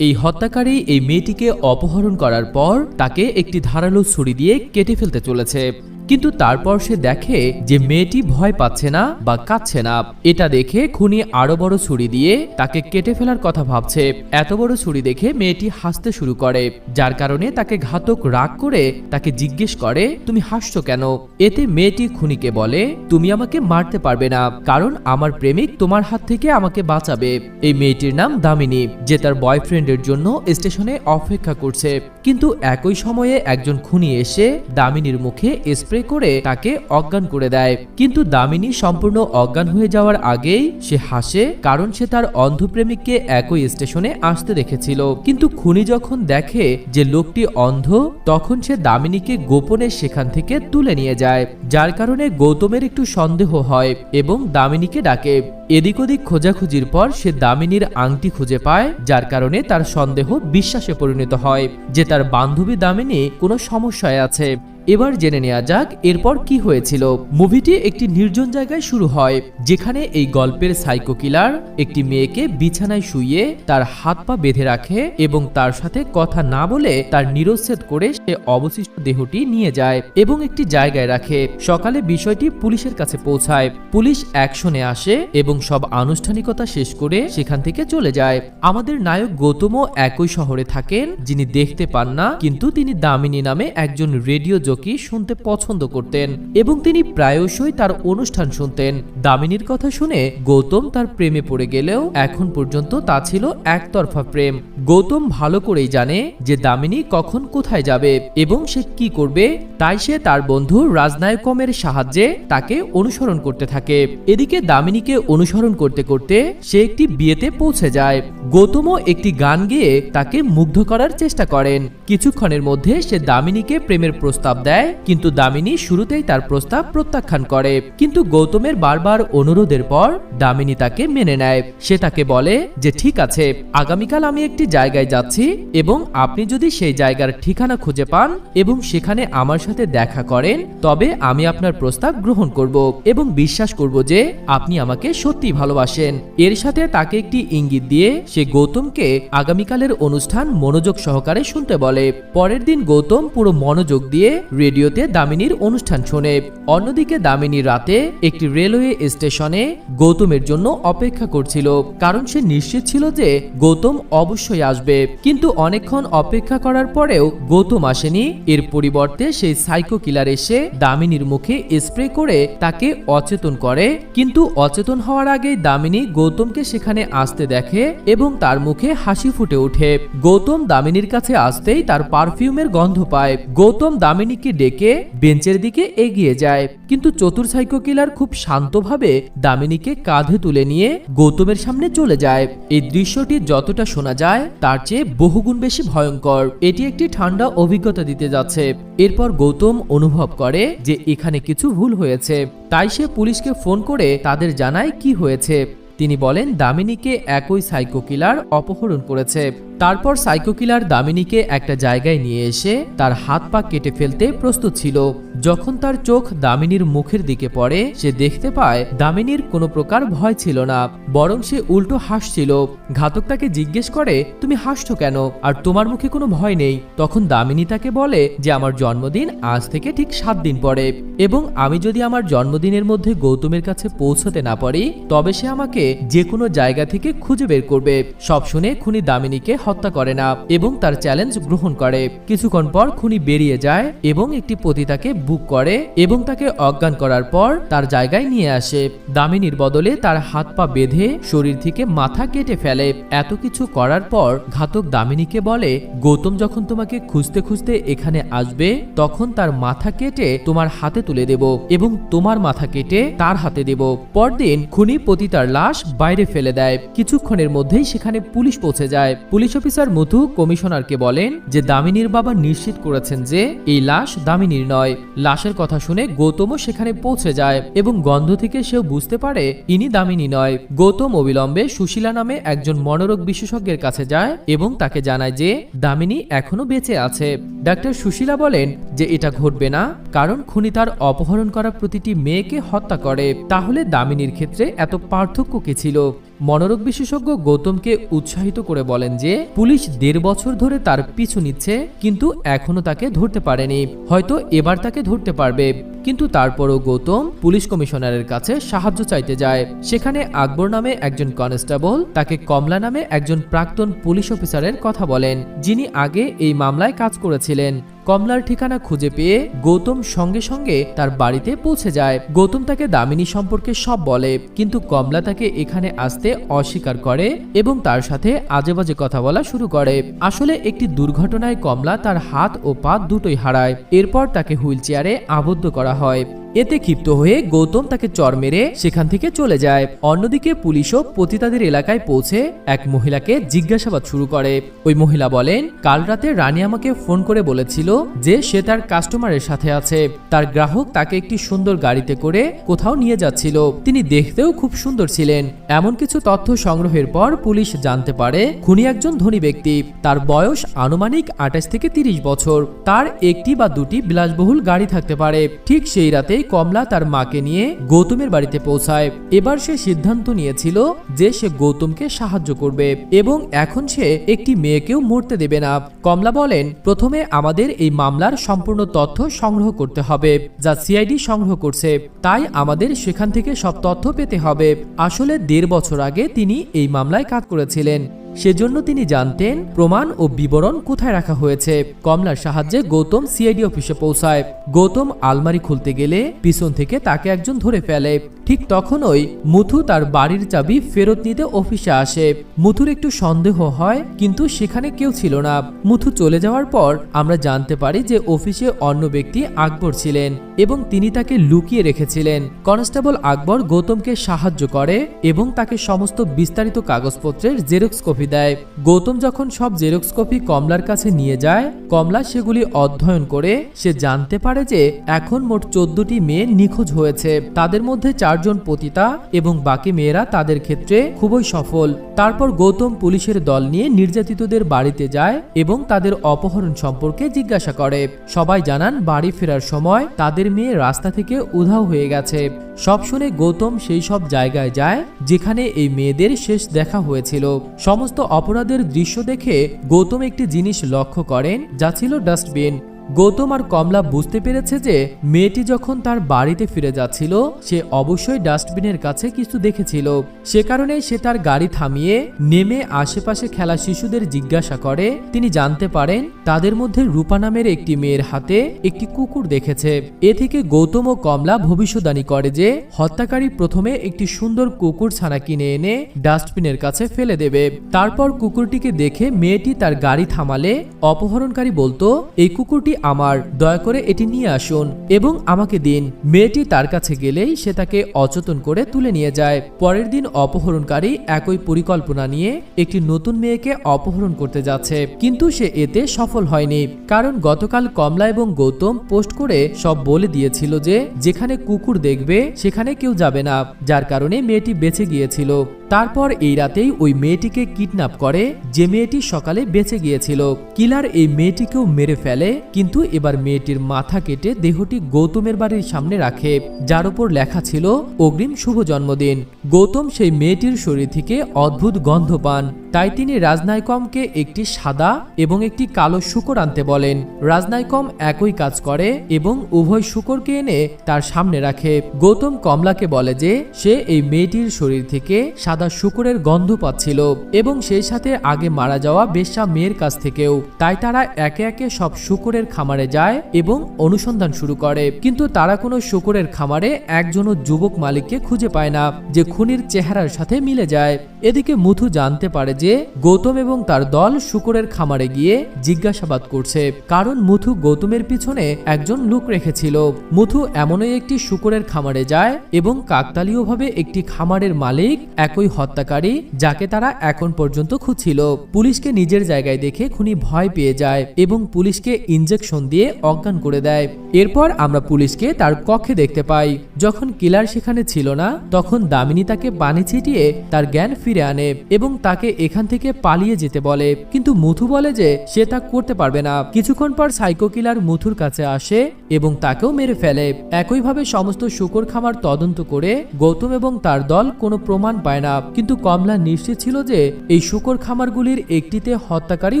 এই হত্যাকারী এই মেয়েটিকে অপহরণ করার পর তাকে একটি ধারালো ছুরি দিয়ে কেটে ফেলতে চলেছে। কিন্তু তারপর সে দেখে যে মেয়েটি ভয় পাচ্ছে না বা কাঁদছে না। এটা দেখে খুনি আরও বড় ছুরি দিয়ে তাকে কেটে ফেলার কথা ভাবছে। এত বড় ছুরি দেখে মেয়েটি হাসতে শুরু করে, যার কারণে তাকে ঘাতক রাগ করে তাকে জিজ্ঞেস করে, তুমি হাসছো কেন? এতে মেয়েটি খুনিকে বলে, তুমি আমাকে মারতে পারবে না, কারণ আমার প্রেমিক তোমার হাত থেকে আমাকে বাঁচাবে। এই মেয়েটির নাম দামিনী, যে তার বয়ফ্রেন্ডের জন্য স্টেশনে অপেক্ষা করছে। কিন্তু একই সময়ে একজন খুনি এসে দামিনীর মুখে স্প্রে করে তাকে অজ্ঞান করে দেয়। কিন্তু দামিনী সম্পূর্ণ অজ্ঞান হয়ে যাওয়ার আগেই সে হাসে, কারণ সে তার অন্ধপ্রেমিককে একই স্টেশনে আসতে দেখেছিল। কিন্তু খুনি যখন দেখে যে লোকটি অন্ধ, তখন সে দামিনীকে গোপনে সেখান থেকে তুলে নিয়ে যায়, যার কারণে গৌতমের একটু সন্দেহ হয় এবং দামিনীকে ডাকে। এদিক ওদিক খোঁজাখুঁজির পর সে দামিনীর আংটি খুঁজে পায়, যার কারণে তার সন্দেহ বিশ্বাসে পরিণত হয় যে তার বান্ধবী দামিনী কোনো সমস্যায় আছে। এবার জেনে নেওয়া যাক এরপর কি হয়েছিল। মুভিটি একটি নির্জন জায়গায় শুরু হয়, যেখানে এই গল্পের সাইকো কিলার একটি মেয়েকে বিছানায় শুয়ে তার হাত পা বেঁধে রাখে এবং তার সাথে কথা না বলে তার নিরচ্ছেদ করে সে অবশিষ্ট দেহটি নিয়ে যায় এবং একটি জায়গায় রাখে। সকালে বিষয়টি পুলিশের কাছে পৌঁছায়। পুলিশ অ্যাকশনে আসে এবং সব আনুষ্ঠানিকতা শেষ করে সেখান থেকে চলে যায়। আমাদের নায়ক গৌতমও একই শহরে থাকেন, যিনি দেখতে পান না, কিন্তু তিনি দামিনী নামে একজন রেডিও জকি শুনতে পছন্দ করতেন এবং তিনি প্রায়শই তার অনুষ্ঠান শুনতেন। দামিনীর কথা শুনে গৌতম তার প্রেমে পড়ে গেলেও এখন পর্যন্ত তা ছিল একতরফা প্রেম। গৌতম ভালো করেই জানে যে দামিনী কখন কোথায় যাবে এবং সে কি করবে, তাই সে তার বন্ধু রাজনায়কমের সাহায্যে তাকে অনুসরণ করতে থাকে। এদিকে দামিনীকে অনুসরণ করতে করতে সে একটি বিয়েতে পৌঁছে যায়। গৌতমও একটি গান গেয়ে তাকে মুগ্ধ করার চেষ্টা করেন। কিছুক্ষণের মধ্যে সে দামিনীকে প্রেমের প্রস্তাব দেয়, কিন্তু দামিনী শুরুতেই তার প্রস্তাব প্রত্যাখ্যান করে। কিন্তু গৌতমের বারবার অনুরোধের পর দামিনী তাকে মেনে নেয়। সে তাকে বলে যে, ঠিক আছে, আগামীকাল আমি একটি জায়গায় যাচ্ছি এবং আপনি যদি সেই জায়গার ঠিকানা খুঁজে পান এবং সেখানে আমার সাথে দেখা করেন, তবে আমি আপনার প্রস্তাব গ্রহণ করব এবং বিশ্বাস করব যে আপনি আমাকে সত্যি ভালোবাসেন। এর সাথে তাকে একটি ইঙ্গিত দিয়ে সে গৌতমকে আগামীকালের অনুষ্ঠান মনোযোগ সহকারে শুনতে বলে। পরের দিন গৌতম পুরো মনোযোগ দিয়ে রেডিওতে দামিনীর অনুষ্ঠান শোনে। অন্যদিকে দামিনী রাতে একটি রেলওয়ে স্টেশনে গৌতমের জন্য অপেক্ষা করছিল। কারণ সে নিশ্চিত ছিল যে গৌতম অবশ্যই আসবে। কিন্তু অনেকক্ষণ অপেক্ষা করার পরেও গৌতম আসেনি। এর পরিবর্তে সেই সাইকো কিলার এসে দামিনীর মুখে স্প্রে করে তাকে অচেতন করে। কিন্তু অচেতন হওয়ার আগে দামিনী গৌতমকে সেখানে আসতে দেখে এবং তার মুখে হাসি ফুটে ওঠে। গৌতম দামিনীর কাছে আসতেই তার পারফিউমের গন্ধ পায়। গৌতম দামিনীকে ডেকে বেঞ্চের দিকে এগিয়ে যায়। কিন্তু চতুর সাইকো কিলার খুব শান্তভাবে দামিনীকে কাঁধে তুলে নিয়ে গৌতমের সামনে চলে যায়। এই দৃশ্যটি যতটা শোনা যায়, তার চেয়ে বহুগুণ বেশি ভয়ঙ্কর। এটি একটি ঠান্ডা অভিজ্ঞতা দিতে যাচ্ছে। এরপর গৌতম অনুভব করে যে এখানে কিছু ভুল হয়েছে। তাই সে পুলিশকে ফোন করে তাদের জানায় কি হয়েছে। তিনি বলেন দামিনীকে একই সাইকো কিলার অপহরণ করেছে। তারপর সাইকোকিলার দামিনীকে একটা জায়গায় নিয়ে এসে তার হাত পা কেটে ফেলতে প্রস্তুত ছিল। যখন তার চোখ দামিনীর মুখের দিকে পড়ে, সে দেখতে পায় দামিনীর কোনো প্রকার ভয় ছিল না, বরং সে উল্টো হাসছিল। ঘাতক তাকে জিজ্ঞেস করে, তুমি হাসছো কেন? আর তোমার মুখে কোনো ভয় নেই? তখন দামিনী তাকে বলে যে, আমার জন্মদিন আজ থেকে ঠিক সাত দিন পরে। এবং আমি যদি আমার জন্মদিনের মধ্যে গৌতমের কাছে পৌঁছতে না পারি, তবে সে আমাকে যে কোনো জায়গা থেকে খুঁজে বের করবে। সব শুনে খুনি দামিনীকে হত্যা করে না এবং তার চ্যালেঞ্জ গ্রহণ করে। কিছুক্ষণ পর খুনি বেরিয়ে যায় এবং একটি পতিতাকে বুক করে এবং তাকে অজ্ঞান করার পর তার জায়গায় নিয়ে আসে। দামিনীর বদলে তার হাত পা বেঁধে শরীর থেকে মাথা কেটে ফেলে। এত কিছু করার পর ঘাতক দামিনীকে বলে, গৌতম যখন তোমাকে খুঁজতে খুঁজতে এখানে আসবে, তখন তার মাথা কেটে তোমার হাতে তুলে দেব এবং তোমার মাথা কেটে তার হাতে দেব। পরদিন খুনি পতিতার লাশ বাইরে ফেলে দেয়। কিছুক্ষণের মধ্যেই সেখানে পুলিশ পৌঁছে যায়। পুলিশ অফিসার মধু কমিশনারকে বলেন যে দামিনীর বাবা নিশ্চিত করেছেন যে এই লাশ দামিনীর নয়। লাশের কথা শুনে গৌতমও সেখানে পৌঁছে যায় এবং গন্ধ থেকে সেও বুঝতে পারে ইনি দামিনী নয়। গৌতম অবিলম্বে সুশীলা নামে একজন মনোরোগ বিশেষজ্ঞের কাছে যায় এবং তাকে জানায় যে দামিনী এখনও বেঁচে আছে। ডাক্তার সুশীলা বলেন যে এটা ঘটবে না, কারণ খুনি তার অপহরণ করা প্রতিটি মেয়েকে হত্যা করে। তাহলে দামিনীর ক্ষেত্রে এত পার্থক্য কি ছিল? মনোরোগ বিশেষজ্ঞ গৌতমকে উৎসাহিত করে বলেন যে, পুলিশ দেড় বছর ধরে তার পিছু নিচ্ছে, কিন্তু এখনও তাকে ধরতে পারেনি। হয়তো এবার তাকে ধরতে পারবে। কিন্তু তারপরও গৌতম পুলিশ কমিশনারের কাছে সাহায্য চাইতে যায়। সেখানে আকবর নামে একজন কনস্টেবল, তাকে কমলা নামে একজন প্রাক্তন পুলিশ অফিসারের কথা বলেন, যিনি আগে এই মামলায় কাজ করেছিলেন। কমলার ঠিকানা খুঁজে পেয়ে গৌতম সঙ্গে সঙ্গে তার বাড়িতে পৌঁছে যায়। গৌতম তাকে দামিনী সম্পর্কে সব বলে, কিন্তু কমলা তাকে এখানে আসতে অস্বীকার করে এবং তার সাথে আজেবাজে কথা বলা শুরু করে। আসলে একটি দুর্ঘটনায় কমলা তার হাত ও পা দুটোই হারায়। এরপর তাকে হুইল চেয়ারে আবদ্ধ করা হয়। এতে ক্ষিপ্ত হয়ে গৌতম তাকে চর মেরে সেখান থেকে চলে যায়। অন্যদিকে পুলিশও পতিতাদের এলাকায় পৌঁছে এক মহিলাকে জিজ্ঞাসাবাদ শুরু করে। ওই মহিলা বলেন, কাল রাতে রানী আমাকে ফোন করে বলেছিল যে সে তার কাস্টমারের সাথে আছে। তার গ্রাহক তাকে একটি সুন্দর গাড়িতে করে কোথাও নিয়ে যাচ্ছিল। তিনি দেখতেও খুব সুন্দর ছিলেন। এমন কিছু তথ্য সংগ্রহের পর পুলিশ জানতে পারে, খুনি একজন ধনী ব্যক্তি। তার বয়স আনুমানিক আঠাশ থেকে তিরিশ বছর। তার একটি বা দুটি বিলাসবহুল গাড়ি থাকতে পারে। ঠিক সেই রাতেই কমলা তার মাকে নিয়ে গৌতমের বাড়িতে পৌঁছায়। এবার সে সিদ্ধান্ত নিয়েছিল যে সে গৌতমকে সাহায্য করবে এবং এখন সে একটি মেয়েকেও মরতে দেবে না। কমলা বলেন, প্রথমে আমাদের এই মামলার সম্পূর্ণ তথ্য সংগ্রহ করতে হবে, যা সিআইডি সংগ্রহ করছে। তাই আমাদের সেখান থেকে সব তথ্য পেতে হবে। আসলে দেড় বছর আগে তিনি এই মামলায় কাজ করেছিলেন। সেজন্য তিনি জানতেন, প্রমাণ ও বিবরণ কোথায় রাখা হয়েছে। কমলার সাহায্যে গৌতম সিআইডি অফিসে পৌঁছায়। গৌতম আলমারি খুলতে গেলে পিছন থেকে তাকে একজন ধরে ফেলে। ঠিক তখনই মুথু তার বাড়ির চাবি ফেরত নিতে অফিসে আসে। মুথুর একটু সন্দেহ হয়, কিন্তু সেখানে কেউ ছিল না। মুথু চলে যাওয়ার পর আমরা জানতে পারি যে অফিসে অন্য ব্যক্তি আকবর ছিলেন এবং তিনি তাকে লুকিয়ে রেখেছিলেন। কনস্টেবল আকবর গৌতমকে সাহায্য করে এবং তাকে সমস্ত বিস্তারিত কাগজপত্রের জেরক্স কপি দেয়। গৌতম যখন সব জেরক্স কপি কমলার কাছে নিয়ে যায়, কমলা সেগুলি অধ্যয়ন করে সে জানতে পারে যে এখন মোট চোদ্দটি মেয়ে নিখোঁজ হয়েছে। তাদের মধ্যে চারজন পতিতা এবং বাকি মেয়েরা তাদের ক্ষেত্রে খুবই সফল। তারপর গৌতম পুলিশের দল নিয়ে নির্যাতিতদের বাড়িতে যায় এবং তাদের অপহরণ সম্পর্কে জিজ্ঞাসা করে। সবাই জানান, বাড়ি ফেরার সময় তাদের মেয়ে রাস্তা থেকে উধাও হয়ে গেছে। সব শুনে গৌতম সেই সব জায়গায় যায় যেখানে এই মেয়েদের শেষ দেখা হয়েছিল। সমস্ত অপরাধের দৃশ্য দেখে গৌতম একটি জিনিস লক্ষ্য করেন, যা ছিল ডাস্টবিন। গৌতম আর কমলা বুঝতে পেরেছে যে মেয়েটি যখন তার বাড়িতে ফিরে যাচ্ছিল, সে অবশ্যই ডাস্টবিনের কাছে কিছু দেখেছিল। সে কারণে সে তার গাড়ি থামিয়ে নেমে আশেপাশে খেলা শিশুদের জিজ্ঞাসা করে, তিনি জানতে পারেন তাদের মধ্যে রূপা নামের একটি মেয়ের হাতে একটি কুকুর দেখেছে। এ থেকে গৌতম ও কমলা ভবিষ্যদ্বাণী করে যে হত্যাকারী প্রথমে একটি সুন্দর কুকুর ছানা কিনে এনে ডাস্টবিনের কাছে ফেলে দেবে। তারপর কুকুরটিকে দেখে মেয়েটি তার গাড়ি থামালে অপহরণকারী বলতো, এই কুকুরটি আমার, দয়া করে এটি নিয়ে আসুন এবং আমাকে দিন। মেয়েটি তার কাছে গেলেই সে তাকে অচেতন করে তুলে নিয়ে যায়। পরের দিন অপহরণকারী একই পরিকল্পনা নিয়ে একটি নতুন মেয়েকে অপহরণ করতে যাচ্ছে। কিন্তু সে এতে সফল হয়নি, কারণ গতকাল কমলা এবং গৌতম পোস্ট করে সব বলে দিয়েছিল যে, যেখানে কুকুর দেখবে, সেখানে কেউ যাবে না, যার কারণে মেয়েটি বেঁচে গিয়েছিল। তারপর এই রাতেই ওই মেয়েটিকে কিডন্যাপ করে, যে মেয়েটি সকালে বেঁচে গিয়েছিল। কিলার এই মেয়েটিকেও মেরে ফেলে, কিন্তু এবার মেয়েটির মাথা কেটে দেহটি গৌতমের বাড়ির সামনে রাখে, যার উপর লেখা ছিল, অগ্রিম শুভ জন্মদিন। গৌতম সেই মেয়েটির শরীর থেকে অদ্ভুত গন্ধ পান। তাই তিনি রাজনাইকমকে একটি সাদা এবং একটি কালো শুকর আনতে বলেন। রাজনাইকম একই কাজ করে এবং উভয় শুকরকে এনে তার সামনে রাখে। গৌতম কমলাকে বলে যে, সে এই মেয়েটির শরীর থেকে সাদা শুকরের গন্ধ পাচ্ছিল এবং সেই সাথে আগে মারা যাওয়া বেশ্যা মেয়ের কাছ থেকেও। তাই তারা একে একে সব শুকরের খামারে যায় এবং অনুসন্ধান শুরু করে। কিন্তু তারা কোনো শুকরের খামারে একজনও যুবক মালিককে খুঁজে পায় না, যে খুনির চেহারার সাথে মিলে যায়। এদিকে মুথু জানতে পারে যে গৌতম এবং তার দল শুকরের খামারে গিয়ে জিজ্ঞাসাবাদ করছে, কারণ মুথু গৌতমের পিছনে একজন লোক রেখেছিল। মুথু এমনই একটি শুকরের খামারে যায় এবং কাকতালীয়ভাবে একটি খামারের মালিক একই হত্যাকারী, যাকে তারা এখন পর্যন্ত খুঁজছিল। পুলিশকে নিজের জায়গায় দেখে খুনি ভয় পেয়ে যায় এবং পুলিশকে ইনজেকশন দিয়ে অজ্ঞান করে দেয়। এরপর আমরা পুলিশকে তার কক্ষে দেখতে পাই। যখন কিলার সেখানে ছিল না, তখন দামিনী তাকে পানি ছিটিয়ে তার জ্ঞান ফিরে আনে এবং তাকে এখান থেকে পালিয়ে যেতে বলে। কিন্তু মুথু বলে যে সে তা করতে পারবে না। কিছুক্ষণ পর সাইকো কিলার মুথুর কাছে আসে এবং তাকেও মেরে ফেলে। একইভাবে সমস্ত শুকর খামার তদন্ত করে গৌতম এবং তার দল কোনো প্রমাণ পায় না। না কিন্তু কমলা নিশ্চিত ছিল যে এই শুকর খামারগুলির একটিতে হত্যাকারী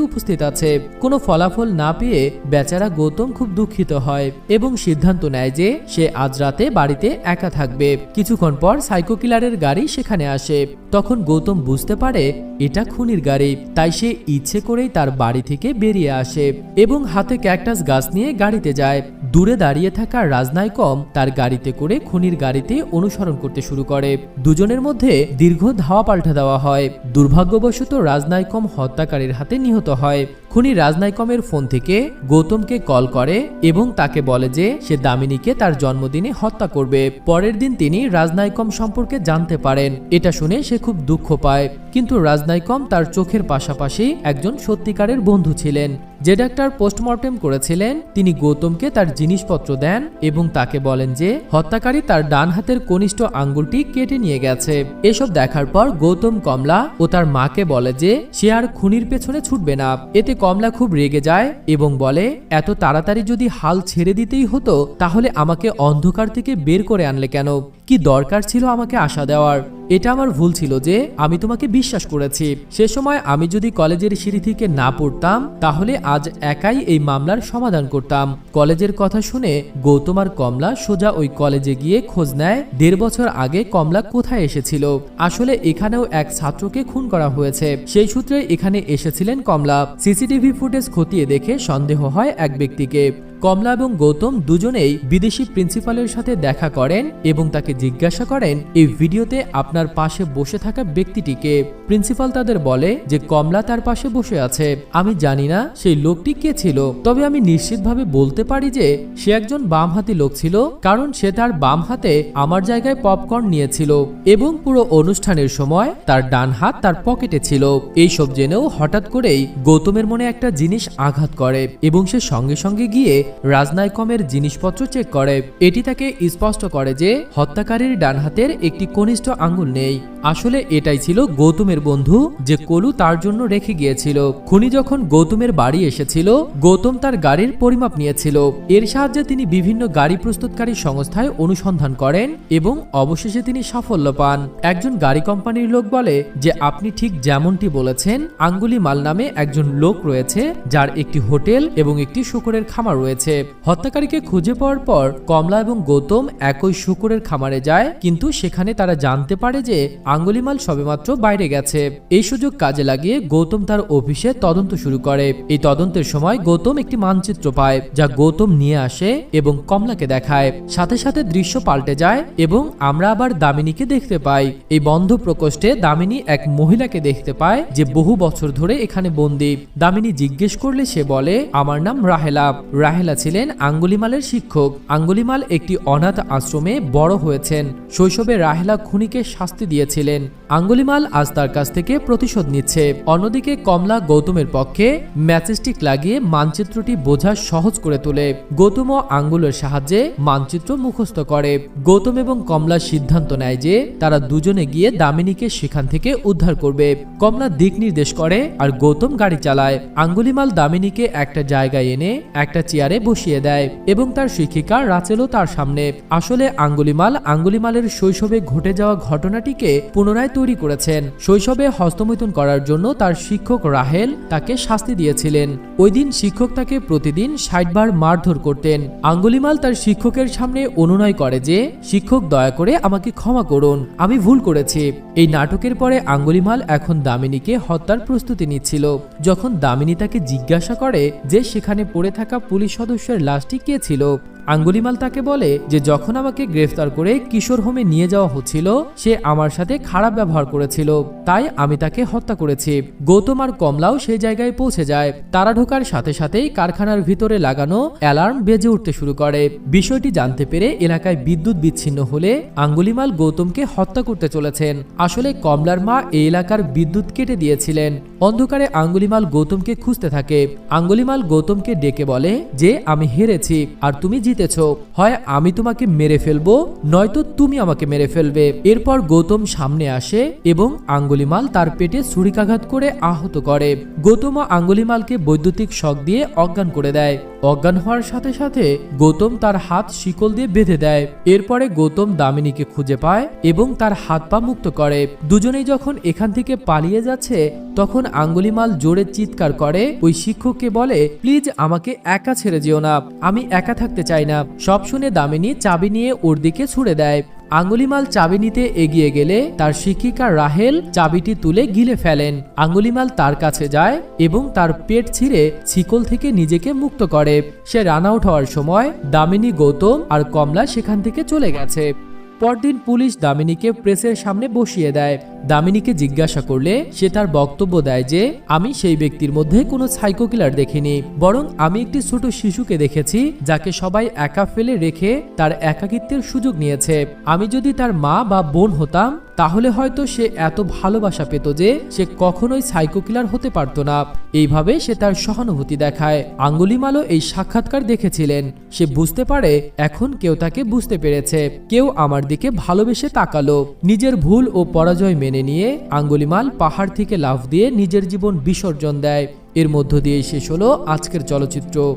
উপস্থিত আছে। কোনো ফলাফল না পেয়ে বেচারা গৌতম খুব দুঃখিত হয় এবং সিদ্ধান্ত নেয় যে সে আজ রাতে বাড়িতে একা থাকবে। কিছুক্ষণ পর সাইকো কিলারের গাড়ি সেখানে আসে। তখন গৌতম বুঝতে পারে এটা খুনির গাড়ি, তাই সে ইচ্ছে করেই তার বাড়ি থেকে বেরিয়ে আসে এবং হাতে ক্যাকটাস গাছ নিয়ে গাড়িতে যায়। দূরে দাঁড়িয়ে থাকা রাজনাইকম তার গাড়িতে করে খুনির গাড়িতে অনুসরণ করতে শুরু করে। দুজনের মধ্যে দীর্ঘ ধাওয়া পাল্টা দেওয়া হয়। দুর্ভাগ্যবশত রাজনাইকম হত্যাকারীর হাতে নিহত হয়। খুনি রাজনাইকমের ফোন থেকে গৌতমকে কল করে এবং তাকে বলে যে সে দামিনীকে তার জন্মদিনে হত্যা করবে। পরের দিন তিনি রাজনাইকম সম্পর্কে জানতে পারেন। এটা শুনে সে খুব দুঃখ পায়। কিন্তু রাজনাইকম তার চোখের পাশাপাশি একজন সত্যিকারের বন্ধু ছিলেন। যে ডাক্তার পোস্টমর্টেম করেছিলেন, তিনি গৌতমকে তার জিনিসপত্র দেন এবং তাকে বলেন যে, হত্যাকারী তার ডান হাতের কনিষ্ঠ আঙ্গুলটি কেটে নিয়ে গেছে। এসব দেখার পর গৌতম কমলা ও তার মাকে বলে যে, সে আর খুনির পেছনে ছুটবে না। এতে কমলা খুব রেগে যায় এবং বলে, এত তাড়াতাড়ি যদি হাল ছেড়ে দিতেই হতো, তাহলে আমাকে অন্ধকার থেকে বের করে আনলে কেন? কি দরকার ছিল আমাকে আশা দেওয়ার? এটা আমার ভুল ছিল যে আমি তোমাকে বিশ্বাস করেছি। সে সময় আমি যদি কলেজের সিঁড়ি থেকে না পড়তাম, তাহলে আজ একাই এই মামলার সমাধান করতাম। কলেজের কথা শুনে গৌতম আর কমলা সোজা ওই কলেজে গিয়ে খোঁজ নেয়, দেড় বছর আগে কমলা কোথায় এসেছিল। আসলে এখানেও এক ছাত্রকে খুন করা হয়েছে। সেই সূত্রে এখানে এসেছিলেন কমলা। সিসিটিভি ফুটেজ খতিয়ে দেখে সন্দেহ হয় এক ব্যক্তিকে। কমলা এবং গৌতম দুজনেই বিদেশি প্রিন্সিপালের সাথে দেখা করেন এবং তাকে জিজ্ঞাসা করেন, এই ভিডিওতে আপনার পাশে বসে থাকা ব্যক্তিটিকে প্রিন্সিপাল তাদের বলে যে কমলা তার পাশে বসে আছে। আমি জানি না সেই লোকটি কে ছিল, তবে আমি নিশ্চিতভাবে বলতে পারি যে সে একজন বামহাতি লোক ছিল, কারণ সে তার বাম হাতে আমার জায়গায় পপকর্ন নিয়েছিল এবং পুরো অনুষ্ঠানের সময় তার ডান হাত তার পকেটে ছিল। এইসব জেনেও হঠাৎ করেই গৌতমের মনে একটা জিনিস আঘাত করে এবং সে সঙ্গে সঙ্গে গিয়ে রাজনাইকমের জিনিসপত্র চেক করে। এটি তাকে স্পষ্ট করে যে হত্যাকারীর ডান হাতের একটি কনিষ্ঠ আঙ্গুল নেই। আসলে এটাই ছিল গৌতমের বন্ধু যে কলু তার জন্য রেখে গিয়েছিল। খুনি যখন গৌতমের বাড়ি এসেছিল, গৌতম তার গাড়ির পরিমাপ নিয়েছিল। এর সাহায্যে তিনি বিভিন্ন গাড়ি প্রস্তুতকারী সংস্থায় অনুসন্ধান করেন এবং অবশেষে তিনি সাফল্য পান। একজন গাড়ি কোম্পানির লোক বলে যে, আপনি ঠিক যেমনটি বলেছেন, আঙ্গুলি মাল নামে একজন লোক রয়েছে যার একটি হোটেল এবং একটি শুকরের খামার রয়েছে। হত্যাকারীকে খুঁজে পাওয়ার পর কমলা এবং গৌতম একই শুকরের খামারে যায়, কিন্তু সেখানে তারা জানতে পারে যে আঙ্গুলিমাল সবেমাত্র বাইরে গেছে। এই সুযোগ কাজে লাগিয়ে গৌতম তার অফিসে তদন্ত শুরু করে। এই তদন্তের সময় গৌতম একটি মানচিত্র পায়, যা গৌতম নিয়ে আসে এবং কমলাকে দেখায়। সাথে সাথে দৃশ্য পাল্টে যায় এবং আমরা আবার দামিনীকে দেখতে পাই। এই বন্ধ প্রকোষ্ঠে দামিনী এক মহিলাকে দেখতে পায়, যে বহু বছর ধরে এখানে বন্দি। দামিনী জিজ্ঞেস করলে সে বলে, আমার নাম রাহেলা। রাহেলা ছিলেন আঙ্গুলিমালের শিক্ষক। আঙ্গুলিমাল একটি অনাথ আশ্রমে বড় হয়েছেন। শৈশবে রাহেলা খুনিকে শাস্তি দিয়েছিলেন। আঙ্গুলিমাল আজ তার কাছ থেকে প্রতিশোধ নিচ্ছে। অন্যদিকে কমলা গৌতমের পক্ষে ম্যাচেস্টিক লাগিয়ে মানচিত্রটি বোঝা সহজ করে তোলে। গৌতম ও আঙ্গুলের সাহায্যে মানচিত্র মুখস্থ করে। গৌতম এবং কমলা সিদ্ধান্ত নেয় যে তারা দুজনে গিয়ে দামিনীকে সেখান থেকে উদ্ধার করবে। কমলা দিক নির্দেশ করে আর গৌতম গাড়ি চালায়। আঙ্গুলিমাল দামিনীকে একটা জায়গায় এনে একটা চেয়ারে বসিয়ে দেয় এবং তার শিক্ষিকা রাচেলও তার সামনে। আসলে আঙ্গুলিমাল আঙ্গুলিমালের শৈশবে ঘটে যাওয়া ঘটনাটিকে পুনরায় তৈরি করেছেন। শৈশবে হস্তমৈথুন করার জন্য তার শিক্ষক রাহেল তাকে শাস্তি দিয়েছিলেন। ওই দিন শিক্ষক তাকে প্রতিদিন ষাট বার মারধর করতেন। আঙ্গুলিমাল তার শিক্ষকের সামনে অনুনয় করে যে, শিক্ষক, দয়া করে আমাকে ক্ষমা করুন, আমি ভুল করেছি। এই নাটকের পরে আঙ্গুলিমাল এখন দামিনীকে হত্যার প্রস্তুতি নিচ্ছিল। যখন দামিনী তাকে জিজ্ঞাসা করে যে, সেখানে পড়ে থাকা পুলিশ সদস্যের লাশটি কে ছিল? আঙ্গুলিমাল তাকে বলে যে, যখন আমাকে গ্রেফতার করে কিশোর হোমে নিয়ে যাওয়া হচ্ছিল, সে আমার সাথে খারাপ ব্যবহার করেছিল। তাই আমি তাকে হত্যা করেছি। গৌতম আর কমলাও সেই জায়গায় পৌঁছে যায়। তারা ঢোকার সাথে সাথেই কারখানার ভিতরে লাগানো অ্যালার্ম বেজে উঠতে শুরু করে। বিষয়টি জানতে পেরে এলাকায় বিদ্যুৎ বিচ্ছিন্ন হলে আঙ্গুলিমাল গৌতমকে হত্যা করতে চলেছেন। আসলে কমলার মা এই এলাকার বিদ্যুৎ কেটে দিয়েছিলেন। অন্ধকারে আঙ্গুলিমাল গৌতমকে খুঁজতে থাকে। আঙ্গুলিমাল গৌতমকে ডেকে বলে যে, আমি হেরেছি, আর তুমি জিতেছ হয় আমি তোমাকে মেরে ফেলব, নয়তো তুমি আমাকে মেরে ফেলবে। এরপর গৌতম সামনে আসে এবং আঙ্গুলিমাল তার পেটে ছুরিকাঘাত করে আহত করে। গৌতম আঙ্গুলিমালকে বৈদ্যুতিক শক দিয়ে অজ্ঞান করে দেয়। অজ্ঞান হওয়ার সাথে সাথে গৌতম তার হাত শিকল দিয়ে বেঁধে দেয়। এরপরে গৌতম দামিনীকে খুঁজে পায় এবং তার হাত পা মুক্ত করে। দুজনেই যখন এখান থেকে পালিয়ে যাচ্ছে, তখন আঙ্গুলিমাল জোরে চিৎকার করে, ওই শিক্ষককে বলে, প্লিজ আমাকে একা ছেড়ে যেও না, আমি একা থাকতে চাই না। সব শুনে দামিনী চাবি নিয়ে ওর দিকে ছুড়ে দেয়। আঙ্গুলিমাল চাবি নিতে এগিয়ে গেলে তার শিক্ষিকা রাহেল চাবিটি তুলে গিলে ফেলেন। আঙ্গুলিমাল তার কাছে যায় এবং তার পেট ছিঁড়ে ছিকল থেকে নিজেকে মুক্ত করে। সে রান আউট হওয়ার সময় দামিনী গৌতম আর কমলা সেখান থেকে চলে গেছে। পরদিন পুলিশ দামিনীকে প্রেসের সামনে বসিয়ে দেয়। দামিনীকে জিজ্ঞাসা করলে সে তার বক্তব্য দেয় যে, আমি সেই ব্যক্তির মধ্যে কোনো সাইকো কিলার দেখিনি, বরং আমি একটি ছোট শিশুকে দেখেছি যাকে সবাই একা ফেলে রেখে তার একাকিত্বের সুযোগ নিয়েছে। আমি যদি তার মা বা বোন হতাম তাহলে হয়তো সে এত ভালোবাসা পেত যে সে কখনোই সাইকো কিলার হতে পারত না। এইভাবে সে তার সহানুভূতি দেখায়। আঙ্গুলিমালও এই সাক্ষাৎকার দেখেছিলেন। সে বুঝতে পারে, এখন কেউ তাকে বুঝতে পেরেছে। কেউ আমার দিকে ভালোবেসে তাকালো। নিজের ভুল ও পরাজয় মেনে নিয়ে আঙ্গুলিমাল পাহাড় থেকে লাফ দিয়ে নিজের জীবন বিসর্জন দেয়। এর মধ্য দিয়ে শেষ হলো আজকের চলচ্চিত্র।